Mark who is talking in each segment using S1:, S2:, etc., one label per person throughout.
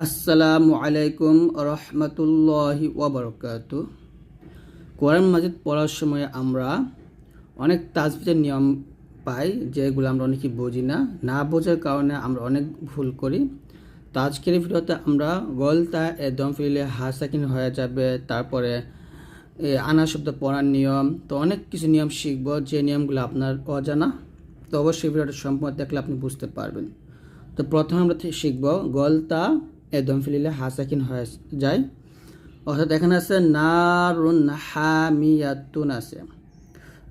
S1: আসসালামু আলাইকুম রহমতুল্লাহি ওবরকাত কোরআন মাজিদ পড়ার সময় আমরা অনেক তাজবিদের নিয়ম পাই, যেগুলো আমরা অনেকেই বুঝি না। না বোঝার কারণে আমরা অনেক ভুল করি। তো আজকের ভিডিওতে আমরা গলতা এ দম ফিরলে হাসাকিন হয়ে যাবে, তারপরে আনা শব্দ পড়ার নিয়ম, তো অনেক কিছু নিয়ম শিখব, যে নিয়মগুলো আপনার অজানা। তো অবশ্যই ভিডিওটা সম্পূর্ণ দেখলে আপনি বুঝতে পারবেন। তো প্রথমে আমরা শিখব গলতা একদম ফিলিলে হাসাকিন হয়ে যায়। অর্থাৎ এখানে আছে নারুন হামিয়াতুন আছে।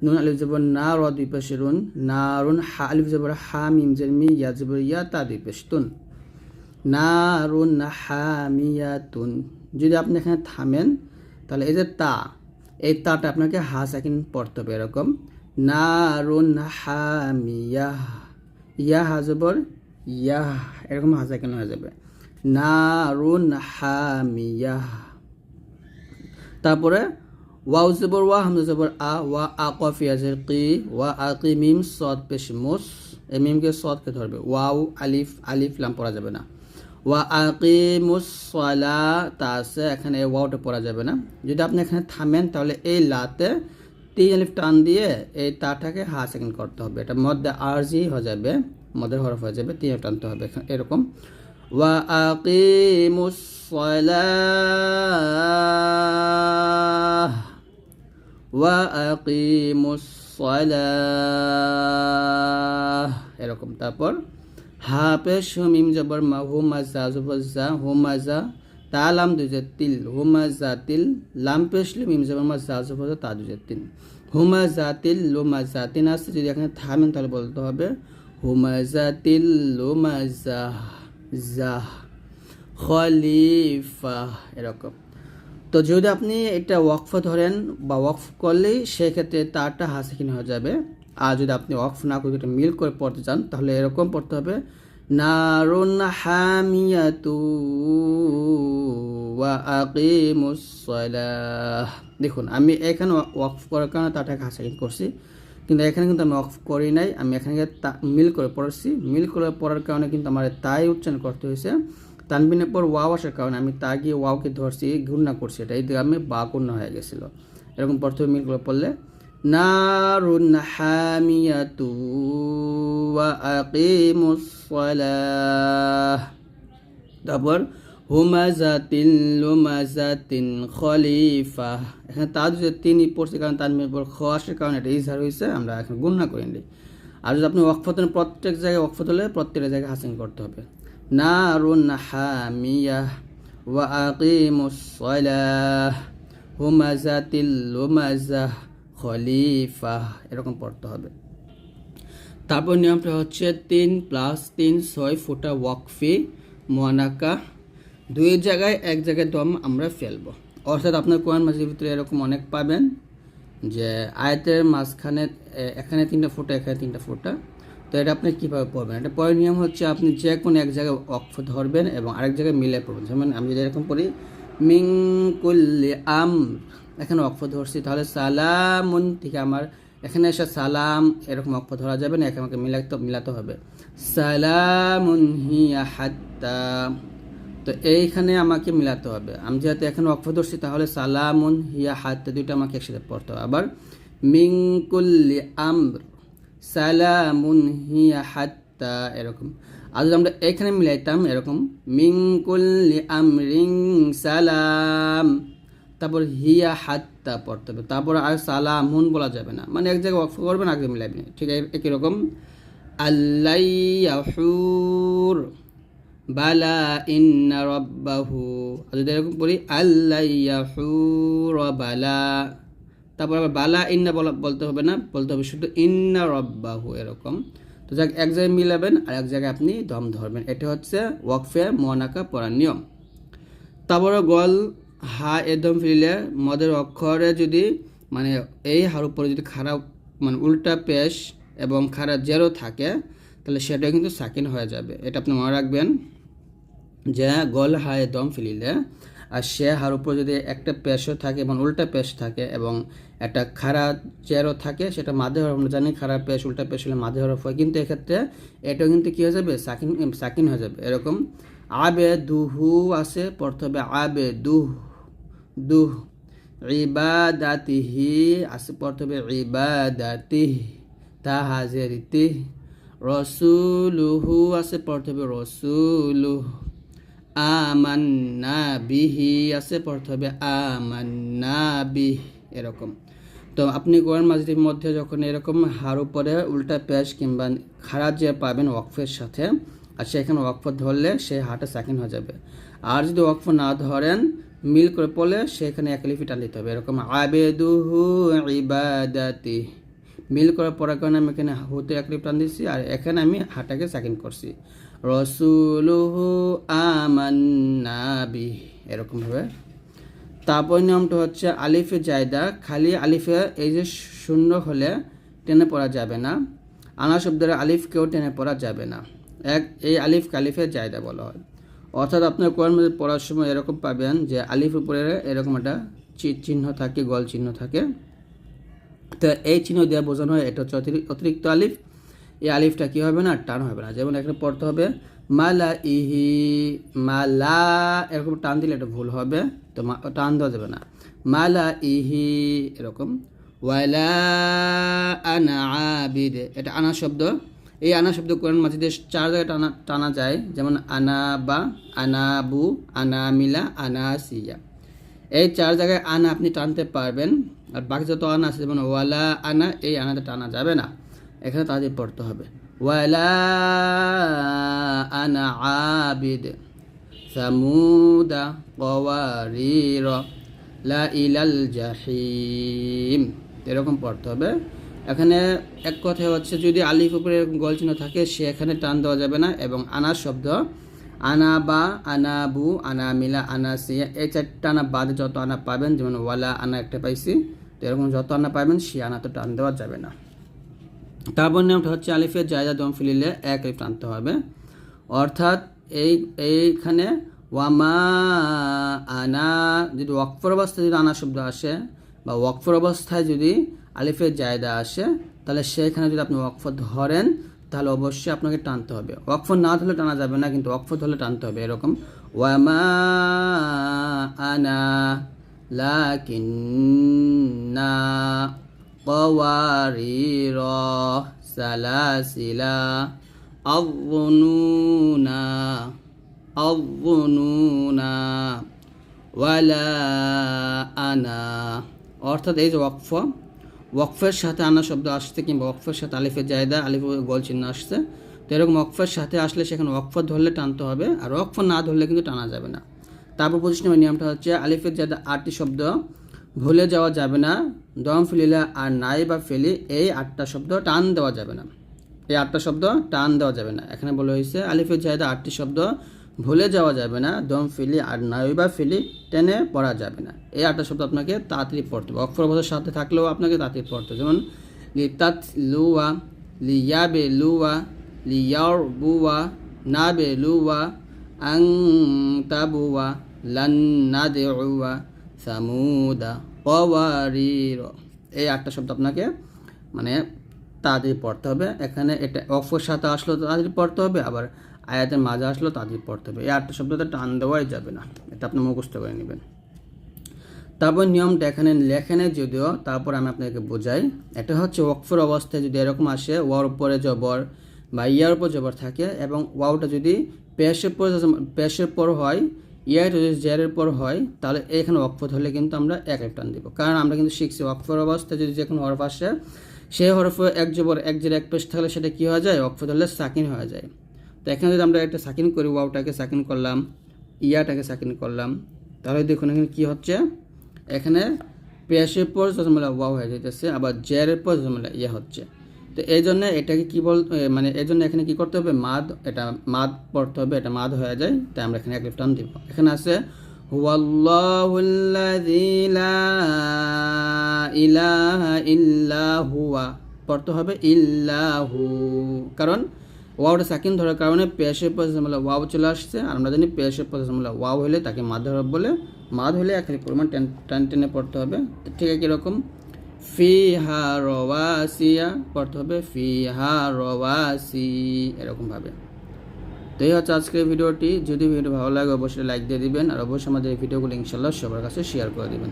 S1: নুন আলিফ জবর না, র দুই পাশে রুন। নারুন হা, আলিফ জবর হা, মিম জের মি, ইয়া জবর ইয়া, তা দুই পাশে তুন। নারুন হামিয়াতুন। যদি আপনি এখানে থামেন, তাহলে এই যে তা, এই তাটা আপনাকে হা সাকিন পড়তে হবে এরকম। নারুন হামিয়া ইয়া হাজবর ইয়া এরকম হা সাকিন হয়ে যাবে। নারুন হামিয়া। তারপরে ওয়াউ জবর, ওয়া হামজা জবর, আ, ওয়া, আ কফিয়াজের কি, ওয়া আকি মিম সদ পেশ, মুস। এই মিমকে সদকে ধরবে। ওয়াও, আলিফ আলিফ, লাম পড়া যাবে না। ওয়া আকি মুসলা তা আছে, এখানে এই ওয়াওটা পড়া যাবে না। যদি আপনি এখানে থামেন, তাহলে এই লাতে তিন আলিফ টান দিয়ে এই তাটাকে হা সেকেন্ড করতে হবে। এটা মধ্যে আরজি হয়ে যাবে মধ্যের হরফ হয়ে যাবে, তিন টানতে হবে। এরকম। ওয়া আকিমুস সালাহ وأقيموا الصلاة এরকম তারপর হা পেশ মিম জবর মা হু মাজা জবর জা হু মাজা তা লাম দুজে তিল হু মাজা তিল লাম পেশ লি মিম জবর মা জা জবর জা তা দুজে তিল হুমা জাতিল লোমা জাতিন আসছে যদি এখানে থামেন তাহলে বলতে হবে হুমা জাতিল লোমা জাহ, খলিফা, এরকম। তো যদি আপনি এটা ওয়াকফ ধরেন বা ওয়াকফ করলেই সেক্ষেত্রে তারটা হাসিকিন হয়ে যাবে। আর যদি আপনি ওয়াকফ না করে মিল করে পড়তে চান, তাহলে এরকম পড়তে হবে, নারুন হামিয়াতু ওয়া আকিমুস দেখুন, আমি এখানে ওয়াকফ করার কারণে তারটাকে হাসিকিন করছি। কিন্তু এখানে কিন্তু আমি অফ করি নাই। আমি এখানে মিল করে পড়াচ্ছি। মিল করে পড়ার কারণে কিন্তু আমার তাই উচ্চারণ করতে হয়েছে। তানবিনের পর ওয়াও আসার কারণে আমি তা গিয়ে ওয়াওকে ধরছি, ঘূর্ণা করছি। এটা এই আমি বা পূর্ণ হয়ে গেছিল। এরকম প্রথমে মিল করে পড়লে তারপর হুমাজাতিন লুমাজাতিন খলিফা। এখানে তার যে তিনি পড়ছে কারণ তার পর খ আসার কারণে এটা ইজহার হয়েছে আমরা এখন গুণনা করে নিই আর যদি আপনি ওয়াকফত নেন, প্রত্যেক জায়গায় ওয়াকফত হলে প্রত্যেকটা জায়গায় হাসিন করতে হবে। নারুন হামিয়া ওয়া আকিমুস সালাহ। হুমাজাতিল লুমাজাহ খলিফা এরকম পড়তে হবে। তারপর নিয়মটা হচ্ছে তিন প্লাস তিন ছয় ফুটা ওয়াকফি মোয়ানাকা দুই জায়গায় এক জায়গায় দম আমরা ফেলব। অর্থাৎ আপনার কোরআন মাসের ভিতরে এরকম অনেক পাবেন যে আয়তের মাঝখানে এখানে তিনটা ফুটা, এখানে তিনটা ফুটা। তো এটা আপনি কীভাবে পড়বেন? এটা পরের নিয়ম হচ্ছে আপনি যে কোনো এক জায়গায় অক্ষ ধরবেন এবং আরেক জায়গায় মিলে পড়বেন। যেমন আমি যদি এরকম পড়ি মিং কুল্লি আম এখানে অক্ষ ধরছি, তাহলে সালামুন থেকে আমার, এখানে এসে সালাম, এরকম অক্ষ ধরা যাবে না এখানে আমাকে মিলাতে মিলাতে হবে। সালামুন হিয়া হাত্তা। তো এইখানে আমাকে মিলাতে হবে। আমি যেহেতু এখানে অক্ষ ধরছি তাহলে সালামুন হিয়া হাত্তা দুইটা আমাকে একসাথে পড়তে হবে। আবার মিং কুল্লি আমর, সালামুন হিয়া হাত্তা, এরকম। আর যদি আমরা এখানে মিলাইতাম এরকম মিং কুল্লি আমরিং সালাম, তারপর হিয়া হাত্তা পড়তে হবে। তারপর আর সালামুন বলা যাবে না। মানে এক জায়গায় ওয়াকফ করবেন আগে মিলাবেন ঠিক আছে একই রকম। আল্লাইয়াহুর বালা ইন্না রব্বাহু। আর যদি এরকম পড়ি আল্লাইয়াহুর বালা। তারপর আবার বালা ইন্না বলা বলতে হবে না, বলতে হবে শুধু ইন্না রব্বাহু এরকম। তো যাক, এক জায়গায় মিলাবেন আর এক জায়গায় আপনি দম ধরবেন। এটা হচ্ছে ওয়াকফে মনাকা পড়ার নিয়ম। তারপরে গল, হা একদম ফিরিলে মদের অক্ষরে যদি মানে এই হার উপরে যদি খারাপ মানে উল্টা পেশ এবং খারাপ জেরো থাকে তাহলে সেটা কিন্তু সাকিন হয়ে যাবে। এটা আপনি মনে রাখবেন যে গল হায় দম ফেলিলে আর সে হার উপর যদি একটা পেশও থাকে এবং উল্টা পেশ থাকে এবং একটা খারাপ চেয়ারও থাকে, সেটা মাঝে হরফ আমরা জানি খারাপ পেশ, উল্টা পেশ হলে মাঝে হরফ হয় কিন্তু এক্ষেত্রে এটাও কিন্তু কী হয়ে যাবে? সাকিন সাকিন হয়ে যাবে। এরকম আবে দুহু আছে, পড়তে হবে আবে দুহ দুহ ইবাদাতিহি আছে, পড়তে হবে ইবাদাতিহ তা হাজেরিতি রসুলুহু আছে, পড়তে হবে রসুলুহ। আমান্না বিহি আছে, পড়তে হবে আমান্না বিহ, এরকম। তো আপনি কোরআন মাজিদের মধ্যে যখন এরকম হার উপরে উল্টা পেশ কিংবা খারাপ যে পাবেন ওয়াকফের সাথে, আর সেখানে ওয়াকফ ধরলে সে হাটে সাকিন হয়ে যাবে। আর যদি ওয়াকফ না ধরেন, মিল করে পড়লে সেখানে একলিফি টান দিতে হবে। এরকম, আবেদুহু ইবাদাতি। মিল করার পরের কারণে আমি এখানে হুতে একলিফ টান দিচ্ছি আর এখানে আমি হাটাকে সাকিন করছি। রসুলুহু আমান্নাবি এরকমভাবে। তারপর নিয়মটা হচ্ছে আলিফে জায়দা, খালি আলিফে এই যে শূন্য হলে টেনে পড়া যাবে না। আনা শব্দের আলিফকেও টেনে পড়া যাবে না। এক, এই আলিফ কালিফে জায়দা বলা হয়। অর্থাৎ আপনার কোরআন মধ্যে পড়ার সময় এরকম পাবেন যে আলিফ উপরে এরকম একটা চিহ্ন থাকে, গল চিহ্ন থাকে। তো এই চিহ্ন দেওয়া বোঝানো হয়, এটা হচ্ছে অতিরিক্ত আলিফ। এই আলিফটা কি হবে না, টান হবে না। যেমন এখানে পড়তে হবে মালা ইহি মালা, এরকম টান দিলে এটা ভুল হবে, তো টান দেওয়া যাবে না। মালা ইহি এরকম। ওয়ালা আনা আবিদ, এটা আনা শব্দ। এই আনা শব্দ কোরআন মাজিদে চার জায়গায় টানা টানা যায়। যেমন আনা বা আনাবু আনামিলা আনাসিয়া এই চার জায়গায় আনা আপনি টানতে পারবেন। আর বাকি যত আনা আছে, যেমন ওয়ালা আনা, এই আনাতে টানা যাবে না। এখানে তাদের পড়তে হবে। ওয়ালা আনা আবিদ সামুদা কওয়ারির লা ইলাল জাহিম। এরকম পড়তে হবে। এখানে এক কথা হচ্ছে, যদি আলিফ উপরে গল চিহ্ন থাকে, সে এখানে টান দেওয়া যাবে না এবং আনার শব্দ আনা বা আনাবু আনা মিলা, আনা সিয়া এই চারটা আনা বাদে যত আনা পাবেন, যেমন ওয়ালা আনা একটা পাইছি। এরকম যত আনা পাবেন সে আনা তো টান দেওয়া যাবে না। তারপর নিয়মটা হচ্ছে আলিফের জায়গা দম ফিলিলে এক আলিফ টানতে হবে। অর্থাৎ এই, এইখানে ওয়ামা আনা যদি ওয়াকফর অবস্থায় যদি আনা শব্দ আসে বা ওয়াকফর অবস্থায় যদি আলিফের জায়দা আসে, তাহলে সেখানে যদি আপনি ওয়াকফ ধরেন, তাহলে অবশ্যই আপনাকে টানতে হবে। ওয়াকফ না ধরলে টানা যাবে না, কিন্তু ওয়াকফ ধরলে টানতে হবে, এরকম। ওয়ামা আনা লাকিন্না قوارير سلاسل الظنون الظنون ولا أنا অর্থাৎ এই যে ওয়াকফ ওয়াকফের সাথে আনা শব্দ আসছে কিংবা ওয়াকফের সাথে আলিফের জায়দা আলিফ গোল চিহ্ন আসছে তো এরকম ওয়াকফের সাথে আসলে সেখানে ওয়াকফ ধরলে টানতে হবে আর ওয়াকফ না ধরলে কিন্তু টানা যাবে না তারপর পঁচিশ নম্বর নিয়মটা হচ্ছে আলিফের জায়দা আটটি শব্দ, ভুলে যাওয়া যাবে না, দম ফেলিলে আর নাই বা ফেলি, এই আটটা শব্দ টান দেওয়া যাবে না। এই আটটা শব্দ টান দেওয়া যাবে না। এখানে বলা হয়েছে আলিফের জায়দা আটটি শব্দ, ভুলে যাওয়া যাবে না, দম ফেলি আর নাই বা ফেলি, টেনে পড়া যাবে না। এই আটটা শব্দ আপনাকে তাড়াতাড়ি পড়তে হবে। অক্ষর অবস্থার সাথে থাকলেও আপনাকে তাড়াতাড়ি পড়তে হবে। যেমন লিতাত লুয়া লিয়াবে লুয়া লিয়ার বুয়া নাবে লুয়া আং তাবুয়া লান্না দেউয়া সামুদা কওয়ারির এই আটটা শব্দ আপনাকে মানে তাড়াতাড়ি পড়তে হবে। এখানে এটা অফর সাথে আসলো তাড়াতাড়ি পড়তে হবে, আবার আয়াতের মাঝে আসলো তাড়াতাড়ি পড়তে হবে। এই আটটা শব্দটা টান দেওয়াই যাবে না, এটা আপনি মুখস্থ করে নেবেন। তারপর নিয়মটা এখানে লেখেনে যদিও, তারপর আমি আপনাকে বোঝাই। এটা হচ্ছে ওয়াকফর অবস্থায় যদি এরকম আসে, ওয়ার উপরে জবর বা ইয়ার উপর জবর থাকে, এবং ওয়াওটা যদি পেশের পর পেশের পর হয়, ইয়ার যদি জেরের পর হয়, তাহলে এখানে ওয়াকফত হলে কিন্তু আমরা এক এক টান দিব। কারণ আমরা কিন্তু শিখছি ওয়াকফর অবস্থায় যদি যে কোনো হরফ আসে, সেই হরফে এক জবর, এক জের, এক পেশ থাকলে সেটা কী হয়ে যায়? ওয়াকফত হলে সাকিন হয়ে যায়। তো এখানে যদি আমরা একটা সাকিন করি, ওয়াওটাকে সাকিন করলাম, ইয়াটাকে সাকিন করলাম, তাহলে দেখুন এখানে কী হচ্ছে? এখানে পেশের পর জজমলা ওয়াও হয়ে যেতেছে আবার জেরের পর জজমলা ইয়া হচ্ছে। তো এই জন্য এটাকে কি বল মানে এই জন্য এখানে কি করতে হবে? মাদ, এটা মাদ পড়তে হবে, এটা মাদ হয়ে যায়, তাই আমরা এখানে এক টান দিব। এখানে আছে হুয়া পড়তে হবে, ইল্লাহু কারণ ওয়াওটা সাকিন ধরার কারণে পেশের পর ওয়াও চলে আসছে, আর আমরা জানি পেশের পর ওয়াও হলে তাকে মাদ হরফ বলে, মাদ হলে এক পরিমাণ টেন, টান, টেনে পড়তে হবে। ঠিক আছে কীরকম ফিহা রওয়াসিয়া, পড়তে হবে ফিহা রওয়াসি এরকমভাবে তো এই হচ্ছে আজকের ভিডিওটি। যদি ভিডিও ভালো লাগে, অবশ্যই লাইক দিয়ে দিবেন। আর অবশ্যই আমাদের এই ভিডিওগুলো ইনশাল্লাহ সবার কাছে শেয়ার করে দিবেন।